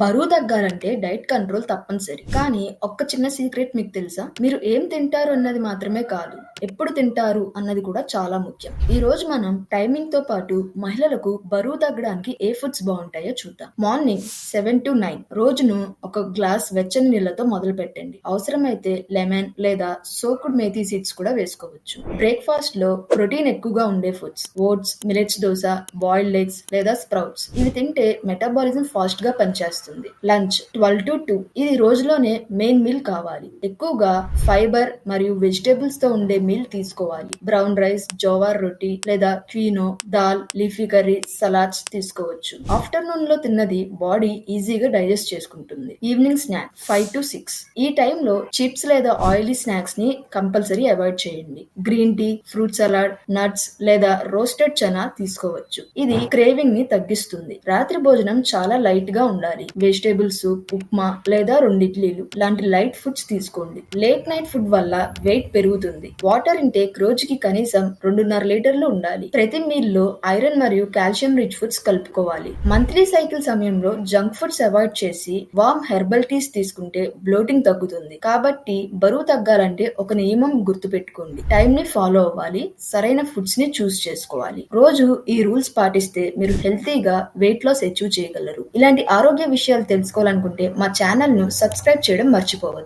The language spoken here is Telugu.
బరువు తగ్గాలంటే డైట్ కంట్రోల్ తప్పనిసరి. కానీ ఒక్క చిన్న సీక్రెట్ మీకు తెలుసా? మీరు ఏం తింటారు అన్నది మాత్రమే కాదు ఎప్పుడు తింటారు అన్నది కూడా చాలా ముఖ్యం. ఈ రోజు మనం టైమింగ్తో పాటు మహిళలకు బరువు తగ్గడానికి ఏ ఫుడ్స్ బాగుంటాయో చూద్దాం. మార్నింగ్ సెవెన్ టు నైన్ రోజును ఒక గ్లాస్ వెచ్చని నీళ్ళతో మొదలు పెట్టండి. అవసరమైతే లెమన్ లేదా సోకుడ్ మేతి సీడ్స్ కూడా వేసుకోవచ్చు. బ్రేక్ఫాస్ట్లో ప్రోటీన్ ఎక్కువగా ఉండే foods oats millets dosa boiled eggs లేదా స్ప్రౌట్స్ ఇవి తింటే మెటాబాలిజం ఫాస్ట్గా పనిచేస్తుంది. లంచ్ ట్వెల్వ్ టు టూ ఇది రోజులోనే మెయిన్ మీల్ కావాలి. ఎక్కువగా ఫైబర్ మరియు వెజిటేబుల్స్తో ఉండే మీల్ తీసుకోవాలి. బ్రౌన్ రైస్ జోవార్ రొట్టి లేదా quinoa dal leafy curry salads తీసుకోవచ్చు. ఆఫ్టర్నూన్లో తిన్నది బాడీ ఈజీగా డైజెస్ట్ చేసుకుంటుంది. Evening snack five to six ఈ టైంలో చిప్స్ లేదా ఆయిలీ స్నాక్స్ని కంపల్సరీ అవాయిడ్ చేయండి. Green tea fruit salad nuts లేదా రోస్టెడ్ చనా తీసుకోవచ్చు. ఇది క్రేవింగ్ని తగ్గిస్తుంది. రాత్రి భోజనం చాలా లైట్గా ఉండాలి. వెజిటేబుల్ సూప్ ఉప్మా లేదా రెండు ఇడ్లీలు లాంటి లైట్ ఫుడ్స్ తీసుకోండి. లేట్ నైట్ ఫుడ్ వల్ల వెయిట్ పెరుగుతుంది. వాటర్ ఇంటేక్ రోజుకి కనీసం రెండున్నర లీటర్లు ఉండాలి. ప్రతి మీల్లో ఐరన్ మరియు కాల్షియం రిచ్ ఫుడ్స్ కలుపుకోవాలి. మంత్లీ సైకిల్ సమయంలో జంక్ ఫుడ్స్ అవాయిడ్ చేసి వామ్ హెర్బల్ టీస్ తీసుకుంటే బ్లోటింగ్ తగ్గుతుంది. కాబట్టి బరువు తగ్గాలంటే ఒక నియమం గుర్తుపెట్టుకోండి. టైం ని ఫాలో అవ్వాలి. సరైన ఫుడ్స్ని చూస్ చేసుకోవాలి. రోజు ఈ రూల్స్ పాటిస్తే మీరు హెల్తీగా వెయిట్ లాస్ అచీవ్ చేయగలరు. ఇలాంటి ఆరోగ్య విషయాలు తెలుసుకోవాలనుకుంటే మా ఛానల్ను సబ్స్క్రైబ్ చేయడం మర్చిపోవద్దు.